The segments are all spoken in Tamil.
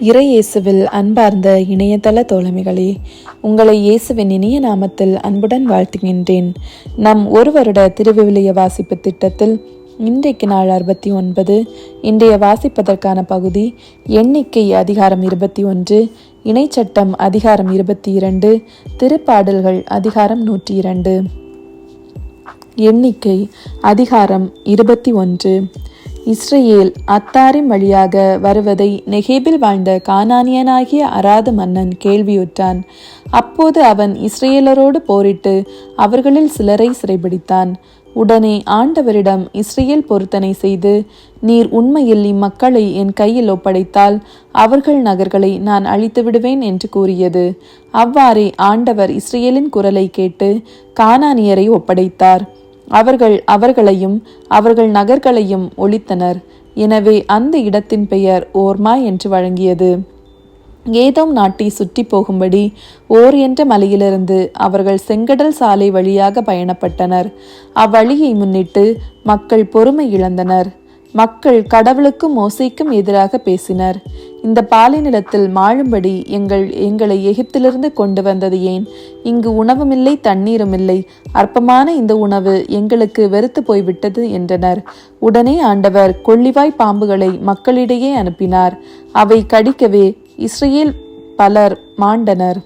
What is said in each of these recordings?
இறை இயேசுவில் அன்பார்ந்த இணையதள தோழமைகளே உங்களை இயேசுவின் இனிய நாமத்தில் அன்புடன் வாழ்த்துகின்றேன். நம் ஒரு வருட திருவிவிலிய வாசிப்பு திட்டத்தில் இன்றைக்கு நாள் அறுபத்தி ஒன்பது. இன்றைய வாசிப்பதற்கான பகுதி எண்ணிக்கை அதிகாரம் இருபத்தி ஒன்று இணைச்சட்டம் அதிகாரம் இருபத்தி இரண்டு திருப்பாடல்கள் அதிகாரம் நூற்றி இரண்டு. எண்ணிக்கை அதிகாரம் இருபத்தி ஒன்று. இஸ்ரேல் அத்தாரிம் வழியாக வருவதை நெகேபில் வாழ்ந்த கானானியனாகிய அராது மன்னன் கேள்வியுற்றான். அப்போது அவன் இஸ்ரேலரோடு போரிட்டு அவர்களில் சிலரை சிறைபிடித்தான். உடனே ஆண்டவரிடம் இஸ்ரேல் பொருத்தனை செய்து நீர் உண்மையில் இம்மக்களை என் கையில் ஒப்படைத்தால் அவர்கள் நகர்களை நான் அழித்து விடுவேன் என்று கூறியது. அவ்வாறே ஆண்டவர் இஸ்ரேலின் குரலை கேட்டு கானானியரை ஒப்படைத்தார். அவர்கள் அவர்களையும் அவர்கள் நகர்களையும் ஒழித்தனர். எனவே அந்த இடத்தின் பெயர் ஓர்மா என்று வழங்கியது. ஏதோம் நாட்டை சுற்றி போகும்படி ஓர் என்ற மலையிலிருந்து அவர்கள் செங்கடல் சாலை வழியாக பயணப்பட்டனர். அவ்வழியை முன்னிட்டு மக்கள் பொறுமை இழந்தனர். மக்கள் கடவுளுக்கும் மோசைக்கும் எதிராக பேசினர். இந்த பாலைநிலத்தில் மாழும்படி எங்கள் எங்களை எகிப்திலிருந்து கொண்டு வந்தது ஏன்? இங்கு உணவுமில்லை தண்ணீரும் இல்லை. அற்பமான இந்த உணவு எங்களுக்கு வெறுத்து போய்விட்டது என்றனர். உடனே ஆண்டவர் கொள்ளிவாய் பாம்புகளை மக்களிடையே அனுப்பினார். அவை கடிக்கவே இஸ்ரேல் பலர் மாண்டனர்.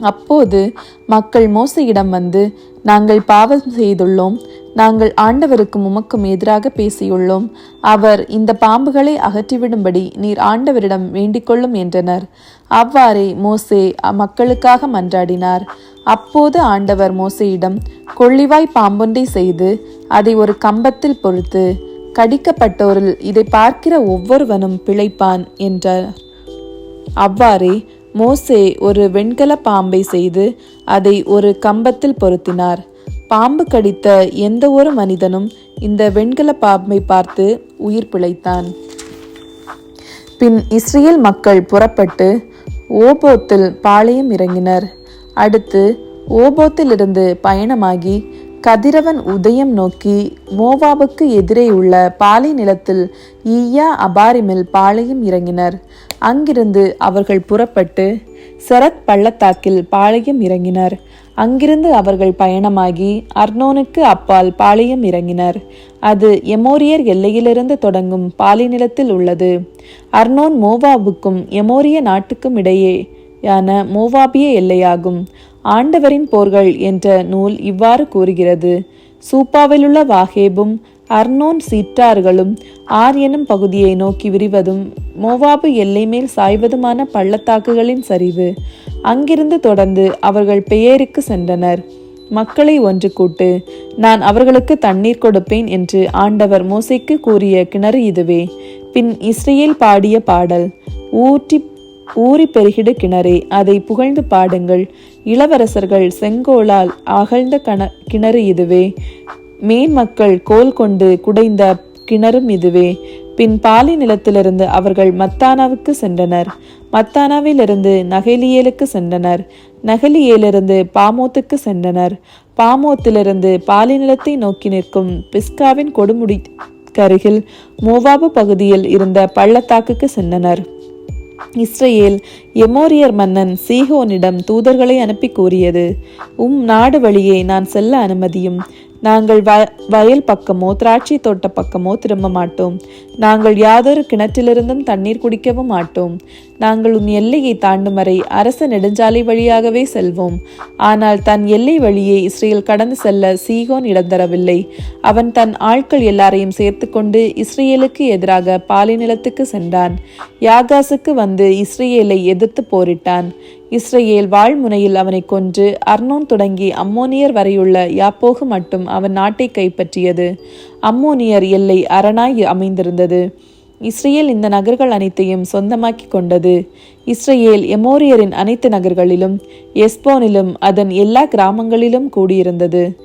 அப்போது மக்கள் மோசையிடம் வந்து நாங்கள் பாவம் செய்துள்ளோம். நாங்கள் ஆண்டவருக்கும் உமக்கும் எதிராக பேசியுள்ளோம். அவர் இந்த பாம்புகளை அகற்றிவிடும்படி நீர் ஆண்டவரிடம் வேண்டிக்கொள்ளும் என்றனர். அவ்வாறே மோசே மக்களுக்காக மன்றாடினார். அப்போது ஆண்டவர் மோசையிடம் கொள்ளிவாய் பாம்பொன்றை செய்து அதை ஒரு கம்பத்தில் பொறுத்து கடிக்கப்பட்டோரில் இதை பார்க்கிற ஒவ்வொருவனும் பிழைப்பான் என்றார். அவ்வாறே மோசே ஒரு வெண்கல பாம்பை செய்து அதை ஒரு கம்பத்தில் பொருத்தினார். பாம்பு கடித்த எந்த ஒரு மனிதனும் இந்த வெண்கல பாம்பை பார்த்து உயிர் பிழைத்தான். பின் இஸ்ரேல் மக்கள் புறப்பட்டு ஓபோத்தில் பாளையம் இறங்கினர். அடுத்து ஓபோத்திலிருந்து பயணமாகி கதிரவன் உதயம் நோக்கி மோவாவுக்கு எதிரே உள்ள பாலை நிலத்தில் ஈயா அபாரிமில் பாளையம் இறங்கினர். அங்கிருந்து அவர்கள் புறப்பட்டு சரத் பள்ளத்தாக்கில் பாளையம் இறங்கினர். அங்கிருந்து அவர்கள் பயணமாகி அர்னோனுக்கு அப்பால் பாளையம் இறங்கினர். அது எமோரியர் எல்லையிலிருந்து தொடங்கும் பாலிநிலத்தில் உள்ளது. அர்னோன் மோவாபுக்கும் எமோரிய நாட்டுக்கும் இடையேயான மோவாபிய எல்லையாகும். ஆண்டவரின் போர்கள் என்ற நூல் இவ்வாறு கூறுகிறது. சூப்பாவிலுள்ள வாகேபும் அர்னோன் சீற்றார்களும் ஆர் எனும் பகுதியை நோக்கி விரிவதும் மோவாபு எல்லை மேல் சாய்வதுமான பள்ளத்தாக்குகளின் சரிவு. அங்கிருந்து தொடர்ந்து அவர்கள் பெயருக்கு சென்றனர். மக்களை ஒன்று கூட்டு நான் அவர்களுக்கு தண்ணீர் கொடுப்பேன் என்று ஆண்டவர் மோசைக்கு கூறிய கிணறு இதுவே. பின் இஸ்ரேல் பாடிய பாடல் ஊற்றி ஊறி பெருகிடு கிணறே அதை புகழ்ந்து பாடுங்கள். இளவரசர்கள் செங்கோலால் அகழ்ந்த கண கிணறு இதுவே. மேன்மக்கள் கோல் கொண்டு குடைந்த கிணறும் இதுவே. பின் பாலி நிலத்திலிருந்து அவர்கள் மத்தானாவுக்கு சென்றனர். மத்தானாவிலிருந்து நகலியேலுக்கு சென்றனர். நகலியேலிருந்து பாமோத்துக்கு சென்றனர். பாமோத்திலிருந்து பாலி நிலத்தை நோக்கி நிற்கும் பிஸ்காவின் கொடுமுடி கருகில் மோவாபு பகுதியில் இருந்த பள்ளத்தாக்குக்கு சென்றனர். இஸ்ரேல் எமோரியர் மன்னன் சீகோனிடம் தூதர்களை அனுப்பி கூறியது உம் நாடு வழியே நான் செல்ல அனுமதியும் நாங்கள் வ வயல் பக்கமோ திராட்சை தோட்ட பக்கமோ திரும்ப மாட்டோம். நாங்கள் யாதொரு கிணற்றிலிருந்தும் தண்ணீர் குடிக்கவும் மாட்டோம். நாங்கள் உன் எல்லையை தாண்டும் வரை அரச நெடுஞ்சாலை வழியாகவே செல்வோம். ஆனால் தன் எல்லை வழியே இஸ்ரேல் கடந்து செல்ல சீகோன் இடம் தரவில்லை. அவன் தன் ஆட்கள் எல்லாரையும் சேர்த்துக்கொண்டு இஸ்ரேலுக்கு எதிராக பாலிநிலத்துக்கு சென்றான். யாகாசுக்கு வந்து இஸ்ரேலை எதிர்த்து போரிட்டான். இஸ்ரேல் வாழ்முனையில் அவனை கொன்று அர்னோன் தொடங்கி அம்மோனியர் வரையுள்ள யாப்போகு மட்டும் அவன் நாட்டை கைப்பற்றியது. அம்மோனியர் எல்லை அரணாய் அமைந்திருந்தது. இஸ்ரேல் இந்த நகர்கள் அனைத்தையும் சொந்தமாக்கி கொண்டது. இஸ்ரேல் எமோரியரின் அனைத்து நகர்களிலும் எஸ்போனிலும் அதன் எல்லா கிராமங்களிலும் கூடியிருந்தது.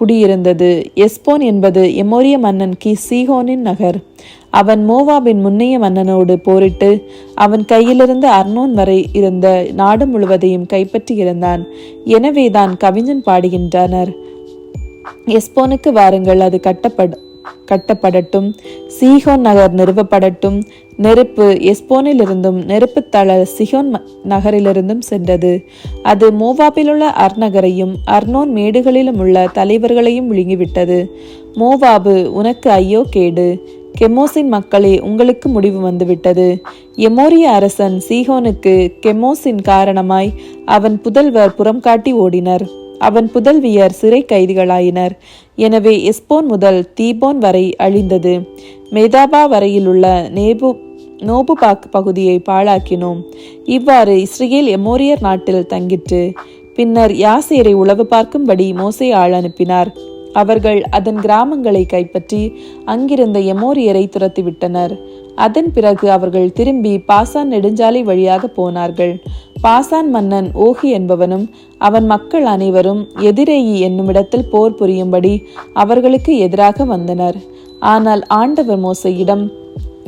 குடியிருந்தது. எஸ்போன் என்பது எமோரிய மன்னன் கி சீஹோனின் நகர். அவன் மோவாபின் முன்னைய மன்னனோடு போரிட்டு அவன் கையிலிருந்து அர்னோன் வரை இருந்த நாடு முழுவதையும் கைப்பற்றி இருந்தான் எனவேதான் கவிஞன் பாடுகின்றனர். எஸ்போனுக்கு வாருங்கள் அது கட்டப்பட கட்டப்படட்டும். சீகோன் நகர் நிறுவப்படட்டும். நெருப்பு எஸ்போனிலிருந்தும் நெருப்பு தள சிகோன் நகரிலிருந்தும் சென்றது. அது மோவாபிலுள்ள அர்நகரையும் அர்னோன் மேடுகளிலும் உள்ள தலைவர்களையும் விழுங்கிவிட்டது. மோவாபு உனக்கு ஐயோ கேடு. கெமோசின் மக்களே உங்களுக்கு முடிவு வந்துவிட்டது. எமோரிய அரசன் சீகோனுக்கு கெமோசின் காரணமாய் அவன் புதல்வர் புறம் காட்டி ஓடினர். அவன் புதல்வியர் சிறை கைதிகளாயினர். எனவே எஸ்போன் முதல் தீபோன் வரை அழிந்தது. மேதாபா வரையிலுள்ள நேபு நோபுபாக் பகுதியை பாழாக்கினோம். இவ்வாறு இஸ்ரேல் எமோரியர் நாட்டில் தங்கிற்று. பின்னர் யாசேரை உளவு பார்க்கும்படி மோசே ஆள் அனுப்பினார். அவர்கள் அதன் கிராமங்களை கைப்பற்றி அங்கிருந்த எமோரியரை துரத்திவிட்டனர். அதன் பிறகு அவர்கள் திரும்பி பாசான் நெடுஞ்சாலை வழியாக போனார்கள். பாசான் மன்னன் ஓகி என்பவனும் அவன் மக்கள் அனைவரும் எதிரேயி என்னுமிடத்தில் போர் புரியும்படி அவர்களுக்கு எதிராக வந்தனர். ஆனால் ஆண்டவர் மோசையிடம்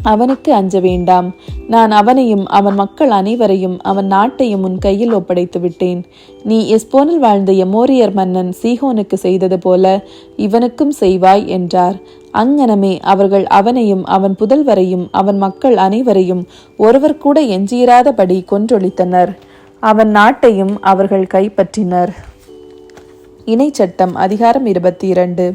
அவனுக்கு அஞ்ச வேண்டாம். நான் அவனையும் அவன் மக்கள் அனைவரையும் அவன் நாட்டையும் உன் கையில் ஒப்படைத்து விட்டேன். நீ எஸ்போனில் வாழ்ந்த எமோரியர் மன்னன் சீகோனுக்கு செய்தது போல இவனுக்கும் செய்வாய் என்றார். அங்ஙனமே அவர்கள் அவனையும் அவன் புதல்வரையும் அவன் மக்கள் அனைவரையும் ஒருவர் கூட எஞ்சியிராதபடி கொன்றொழித்தனர். அவன் நாட்டையும் அவர்கள் கைப்பற்றினர். இணைச்சட்டம் அதிகாரம் இருபத்தி இரண்டு.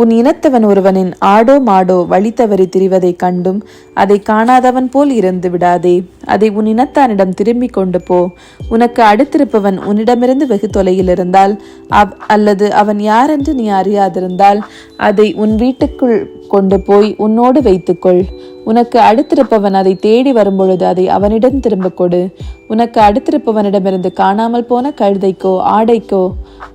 உன் இனத்தவன் ஒருவனின் ஆடோ மாடோ வழி தவறி திரிவதைக் கண்டும் அதை காணாதவன் போல் இருந்து விடாதே. அதை உன் இனத்தானிடம் திரும்பிக் கொண்டு போ. உனக்கு அடுத்திருப்பவன் உன்னிடமிருந்து வெகு தொலையில் இருந்தால் அவ் அல்லது அவன் யாரென்று நீ அறியாதிருந்தால் அதை உன் வீட்டுக்குள் கொண்டு போய் உன்னோடு வைத்துக்கொள். உனக்கு அடுத்திருப்பவன் அதை தேடி வரும்பொழுது அதை அவனிடம் திரும்ப கொடு. உனக்கு அடுத்திருப்பவனிடமிருந்து காணாமல் போன கழுதைக்கோ ஆடைக்கோ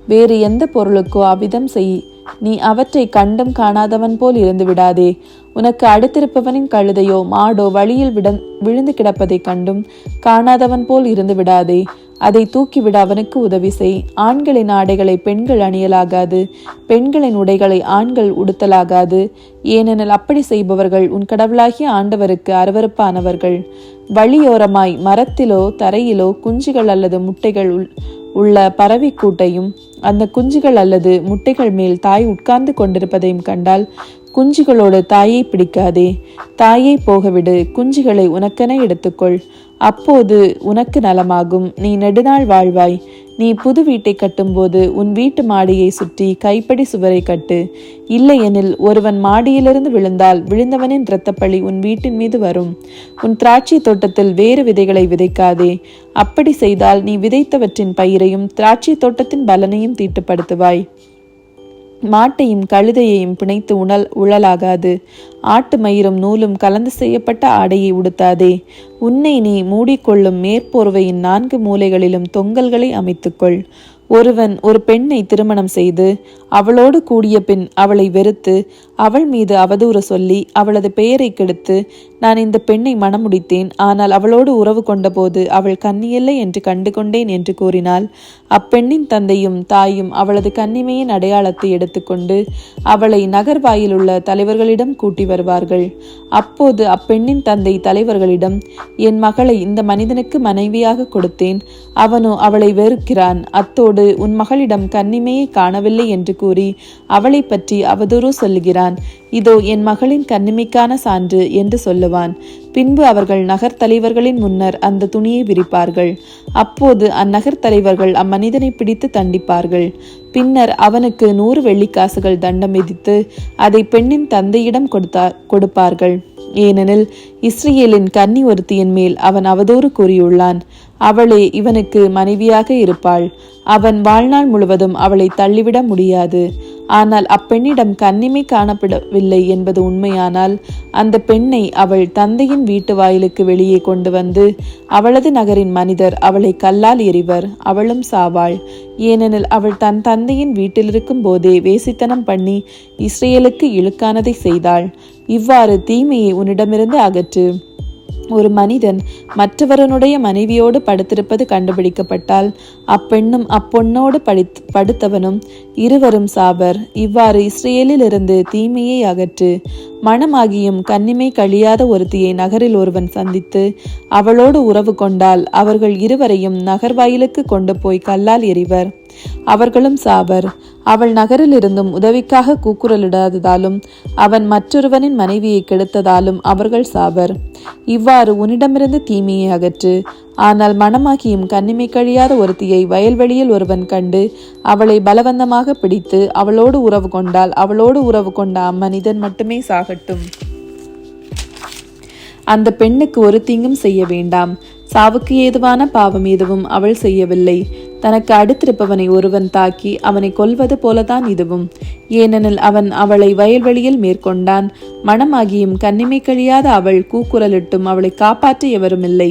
வேறு எந்த பொருளுக்கோ அவ்விதம் செய் நீ அவற்றை கண்டும் காணாதவன் போல் இருந்து விடாதே. உனக்கு அடுத்திருப்பவனின் கழுதையோ மாடோ வழியில் விட விழுந்து கிடப்பதைக் கண்டும் காணாதவன் போல் இருந்து விடாதே. அதை தூக்கிவிட அவனுக்கு உதவி செய். ஆண்களின் ஆடைகளை பெண்கள் அணியலாகாது. பெண்களின் உடைகளை ஆண்கள் உடுத்தலாகாது. ஏனெனில் அப்படி செய்பவர்கள் உன் கடவுளாகிய ஆண்டவருக்கு அருவருப்பானவர்கள். வழியோரமாய் மரத்திலோ தரையிலோ குஞ்சுகள் அல்லது முட்டைகள் உள் உள்ள பறவை கூட்டையும் அந்த குஞ்சுகள் அல்லது முட்டைகள் மேல் தாய் உட்கார்ந்து கொண்டிருப்பதையும் கண்டால் குஞ்சுகளோடு தாயை பிடிக்காதே. தாயை போகவிடு குஞ்சுகளை உனக்கென எடுத்துக்கொள். அப்போது உனக்கு நலமாகும். நீ நெடுநாள் வாழ்வாய். நீ புது வீட்டை கட்டும்போது உன் வீட்டு மாடியை சுற்றி கைப்படி சுவரை கட்டு. இல்லையெனில் ஒருவன் மாடியிலிருந்து விழுந்தால் விழுந்தவனின் இரத்தப்பழி உன் வீட்டின் மீது வரும். உன் திராட்சை தோட்டத்தில் வேறு விதைகளை விதைக்காதே. அப்படி செய்தால் நீ விதைத்தவற்றின் பயிரையும் திராட்சை தோட்டத்தின் பலனையும் தீட்டுப்படுத்துவாய். மாட்டையும் கழுதையையும் பிணைத்து உணல் உழலாகாது. ஆட்டு மயிரும் நூலும் கலந்து செய்யப்பட்ட ஆடையை உடுத்தாதே. உன்னை நீ மூடிக்கொள்ளும் மேற்போர்வையின் நான்கு மூலைகளிலும் தொங்கல்களை அமைத்துக்கொள். ஒருவன் ஒரு பெண்ணை திருமணம் செய்து அவளோடு கூடிய பின் அவளை வெறுத்து அவள் மீது அவதூறு சொல்லி அவளது பெயரை கெடுத்து நான் இந்த பெண்ணை மணமுடித்தேன் ஆனால் அவளோடு உறவு கொண்டபோது அவள் கன்னியில்லை என்று கண்டு கொண்டேன் என்று கூறினாள். அப்பெண்ணின் தந்தையும் தாயும் அவளது கன்னிமையின் அடையாளத்தை எடுத்துக்கொண்டு அவளை நகர்வாயில் உள்ள தலைவர்களிடம் கூட்டி வருவார்கள். அப்போது அப்பெண்ணின் தந்தை தலைவர்களிடம் என் மகளை இந்த மனிதனுக்கு மனைவியாக கொடுத்தேன். அவனோ அவளை வெறுக்கிறான். அத்தோடு உன் மகளிடம் கன்னிமையை காணவில்லை என்று கூறி அவளை பற்றி அவதூறு சொல்லுகிறான். இதோ என் மகளின் கண்ணிமைக்கான சான்று என்று சொல்லுவான். பின்பு அவர்கள் நகர் தலைவர்களின் முன்னர் அந்த துணியை விரிப்பார்கள். அப்போது அந்நகர் தலைவர்கள் அம்மனிதனை பிடித்து தண்டிப்பார்கள். பின்னர் அவனுக்கு நூறு வெள்ளிக்காசுகள் தண்டம் விதித்து அதை பெண்ணின் தந்தையிடம் கொடுத்தார் கொடுப்பார்கள். ஏனெனில் இஸ்ரேலின் கன்னி ஒருத்தியின் மேல் அவன் அவதூறு கூறியுள்ளான். அவளே இவனுக்கு மனைவியாக இருப்பாள். அவன் வாழ்நாள் முழுவதும் அவளை தள்ளிவிட முடியாது. ஆனால் அப்பெண்ணிடம் கன்னிமை காணப்படவில்லை என்பது உண்மையானால் அந்த பெண்ணை அவள் தந்தையின் வீட்டு வாயிலுக்கு வெளியே கொண்டு வந்து அவளது நகரின் மனிதர் அவளை கல்லால் எறிவர் அவளும் சாவாள். ஏனெனில் அவள் தன் தந்தையின் வீட்டிலிருக்கும் போதே வேசித்தனம் பண்ணி இஸ்ரேலுக்கு இழுக்கானதை செய்தாள். இவ்வாறு தீமையை உன்னிடமிருந்து அகற்று ஒரு மனிதன் மற்றவரனுடைய மனைவியோடு படுத்திருப்பது கண்டுபிடிக்கப்பட்டால் அப்பெண்ணும் அப்பொண்ணோடு படித் படுத்தவனும் இருவரும் சாபர் இவ்வாறு இஸ்ரேலில் இருந்து தீமையை அகற்று மனமாகியும் கன்னிமை கழியாத ஒருத்தியை நகரில் ஒருவன் சந்தித்து அவளோடு உறவு கொண்டால் அவர்கள் இருவரையும் நகர்வாயிலுக்கு கொண்டு போய் கல்லால் எறிவர். அவர்களும் சாவர். அவள் நகரிலிருந்தும் உதவிக்காக கூக்குரலிடாததாலும் அவன் மற்றொருவனின் மனைவியை கெடுத்ததாலும் அவர்கள் சாவர். இவ்வாறு உன்னிடமிருந்து தீமையை அகற்று ஆனால் மனமாகியும் கண்ணிமை கழியாத ஒருத்தியை வயல்வெளியில் ஒருவன் கண்டு அவளை பலவந்தமாக பிடித்து அவளோடு உறவு கொண்டால் அவளோடு உறவு கொண்ட அம்மனிதன் மட்டுமே சாகட்டும். அந்த பெண்ணுக்கு ஒரு தீங்கும் செய்ய வேண்டாம். சாவுக்கு ஏதுவான பாவம் எதுவும் அவள் செய்யவில்லை. தனக்கு அடுத்திருப்பவனை ஒருவன் தாக்கி அவனை கொல்வது போலதான் இதுவும். ஏனெனில் அவன் அவளை வயல்வெளியில் மேற்கொண்டான். மனமாகியும் கண்ணிமை கழியாத அவள் கூக்குரலிட்டும் அவளை காப்பாற்ற எவரும் இல்லை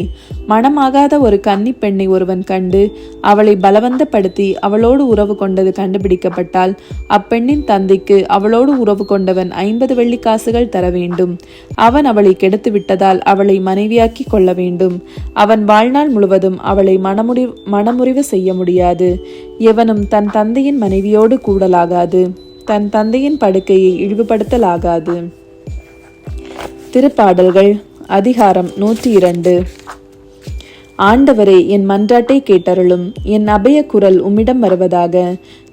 மனமாகாத ஒரு கன்னி பெண்ணை ஒருவன் கண்டு அவளை பலவந்தப்படுத்தி அவளோடு உறவு கொண்டது கண்டுபிடிக்கப்பட்டால் அப்பெண்ணின் தந்தைக்கு அவளோடு உறவு கொண்டவன் ஐம்பது வெள்ளிக்காசுகள் தர வேண்டும். அவன் அவளை கெடுத்து விட்டதால் அவளை மனைவியாக்கி கொள்ள வேண்டும். அவன் வாழ்நாள் முழுவதும் அவளை மனமுடி மனமுறிவு செய்ய முடியாது. எவனும் தன் தந்தையின் மனைவியோடு கூடலாகாது. தன் தந்தையின் படுக்கையை இழிவுபடுத்தலாகாது. திருப்பாடல்கள் அதிகாரம் நூற்றி இரண்டு ஆண்டவரே என் மன்றாட்டை கேட்டருளும். என் அபய குரல் உம்மிடம் வருவதாக.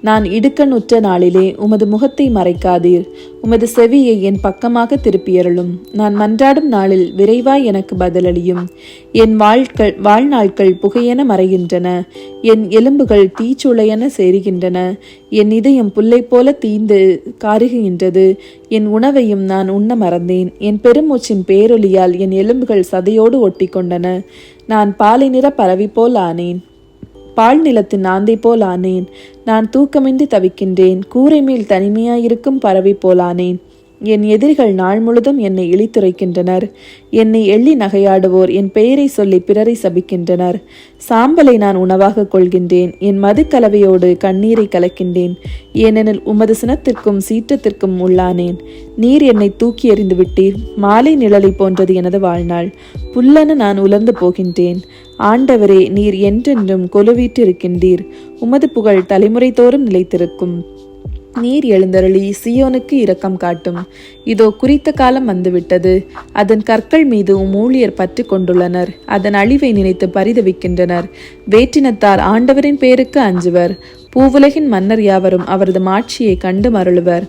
நான் இடுக்கணுற்ற நாளிலே உமது முகத்தை மறைக்காதீர். உமது செவியை என் பக்கமாக திருப்பியருளும். நான் மன்றாடும் நாளில் விரைவாய் எனக்கு பதிலளியும். என் வாழ்கள் வாழ்நாட்கள் புகையென மறைகின்றன. என் எலும்புகள் தீச்சுளையென சேருகின்றன. என் இதயம் புல்லை போல தீந்து காருகின்றது. என் உணவையும் நான் உண்ண மறந்தேன். என் பெருமூச்சின் பேரொலியால் என் எலும்புகள் சதையோடு ஒட்டி கொண்டன நான் பாலை நிற பரவி போல் ஆனேன். பால் நிலத்தின் ஆந்தை போல் ஆனேன். நான் தூக்கமின்றி தவிக்கின்றேன். கூரை மேல் தனிமையாயிருக்கும் பறவை போலானேன் என் எதிரிகள் நாள் முழுதும் என்னை இழித்துரைக்கின்றனர். என்னை எள்ளி நகையாடுவோர் என் பெயரை சொல்லி பிறரை சபிக்கின்றனர். சாம்பலை நான் உணவாக கொள்கின்றேன். என் மதுக்கலவையோடு கண்ணீரை கலக்கின்றேன். ஏனெனில் உமது சினத்திற்கும் சீற்றத்திற்கும் உள்ளானேன். நீர் என்னை தூக்கி எறிந்து விட்டீர். மாலை நிழலை போன்றது எனது வாழ்நாள். புல்லென நான் உலர்ந்து போகின்றேன். ஆண்டவரே நீர் என்றென்றும் கொலுவீற்றிருக்கின்றீர். உமது புகழ் தலைமுறை தோறும் நிலைத்திருக்கும். நீர் எழுந்தருளி சியோனுக்கு இரக்கம் காட்டும். இதோ குறித்த காலம் வந்துவிட்டது. அதன் கற்கள் மீது உம் ஊழியர் பற்றி கொண்டுள்ளனர். அதன் அழிவை நினைத்து பரிதவிக்கின்றனர். வேற்றினத்தார் ஆண்டவரின் பேருக்கு அஞ்சுவர். பூவுலகின் மன்னர் யாவரும் அவரது மாட்சியை கண்டு மருளுவர்.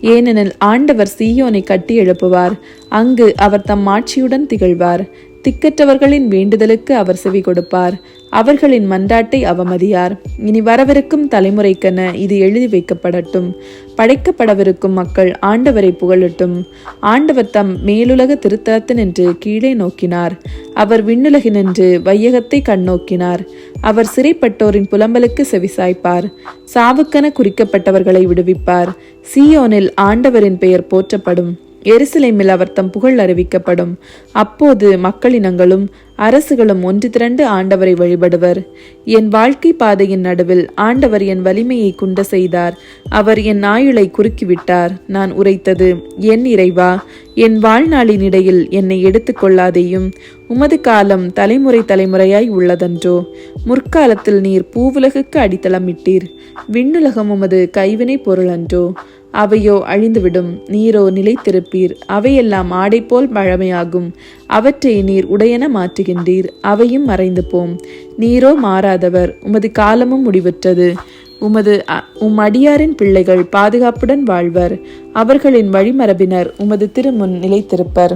ஏனெனில் ஆண்டவர் சீயோனை கட்டி எழுப்புவார். அங்கு அவர் தம் மாட்சியுடன் திகழ்வார். திக்கற்றவர்களின் வேண்டுதலுக்கு அவர் செவி கொடுப்பார். அவர்களின் மன்றாட்டை அவமதியார். இனி வரவிருக்கும் தலைமுறைக்கென இது எழுதி வைக்கப்படட்டும். படைக்கப்படவிருக்கும் மக்கள் ஆண்டவரை புகழட்டும். ஆண்டவர் தம் மேலுலக திருத்தலத்தினின்று கீழே நோக்கினார். அவர் விண்ணுலகினின்று வையகத்தை கண்ணோக்கினார். அவர் சிறைப்பட்டோரின் புலம்பலுக்கு செவிசாய்ப்பார் சாவுக்கென குறிக்கப்பட்டவர்களை விடுவிப்பார். சியோனில் ஆண்டவரின் பெயர் போற்றப்படும். எருசலேமில் அவர் தம் புகழ் அறிவிக்கப்படும். அப்போது மக்களினங்களும் அரசுகளும் ஒன்று திரண்டு ஆண்டவரை வழிபடுவர். என் வாழ்க்கை பாதையின் நடுவில் ஆண்டவர் என் வலிமையை குண்ட செய்தார். அவர் என் ஆயுளை குறுக்கிவிட்டார். நான் உரைத்தது என் இறைவா என் வாழ்நாளின் இடையில் என்னை எடுத்துக்கொள்ளாதேயும் உமது காலம் தலைமுறை தலைமுறையாய் உள்ளதன்றோ. முற்காலத்தில் நீர் பூவுலகுக்கு அடித்தளமிட்டீர். விண்ணுலகம் உமது கைவினை பொருளன்றோ. அவையோ அழிந்துவிடும் நீரோ நிலைத்திருப்பீர். அவையெல்லாம் ஆடைப்போல் போல் பழமையாகும். அவற்றை நீர் உடையென மாற்றுகின்றீர். அவையும் மறைந்து போம் நீரோ மாறாதவர் உமது காலமும் முடிவுற்றது. உமது உம் அடியாரின் பிள்ளைகள் பாதுகாப்புடன் வாழ்வர். அவர்களின் வழிமரபினர் உமது திருமுன் நிலைத்திருப்பர்.